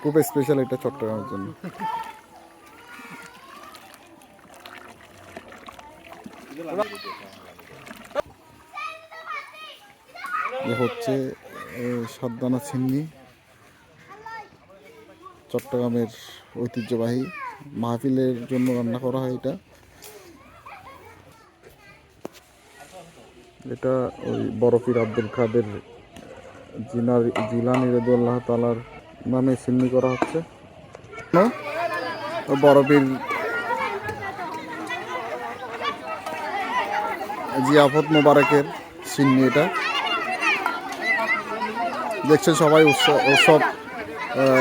খুব স্পেশাল এটা চট্টগ্রামের জন্য। হচ্ছে এ, সাতদানা ছিন্নি চট্টগ্রামের ঐতিহ্যবাহী মাহফিলের জন্য রান্না করা হয় এটা। এটা ওই বরফির আব্দুল কাদের জিনার জিলানি রেদুল্লাহ তালার নামে সিন্নি করা হচ্ছে? ওই জিয়াফত মোবারকের সিন্নি এটা। দেখছেন সবাই উৎসব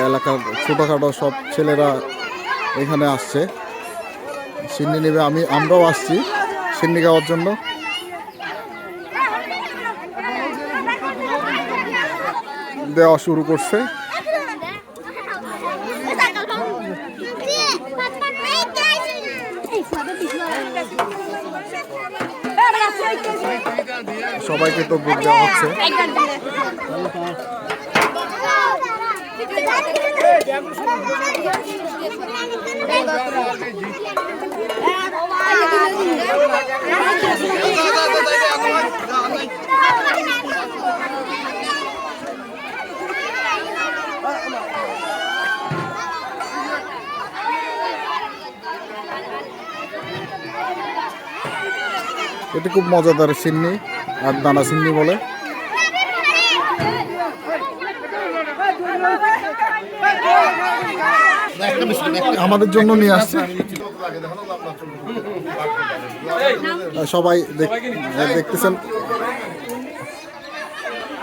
এলাকার ছোটোখাটো সব ছেলেরা এখানে আসছে। সিন্নি নেবে, আমি, আমরাও আসছি সিন্নি খাওয়ার জন্য। দেওয়া শুরু করছে। সবাইকে তো বুক দেওয়া হচ্ছে। এটা খুব মজাদার সিন্নি, আর দানা সিন্নি বলে। আমাদের জন্য নিয়ে আসছে। সবাই দেখ- দেখতেছেন।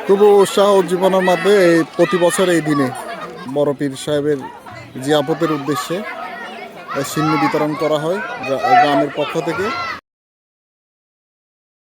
খুব উৎসাহ উজ্জীবনার মধ্যে এই প্রতি বছর এই দিনে বড় পীর সাহেবের জিয়াপতের উদ্দেশ্যে সিন্নি বিতরণ করা হয় গ্রা- গ্রামের পক্ষ থেকে।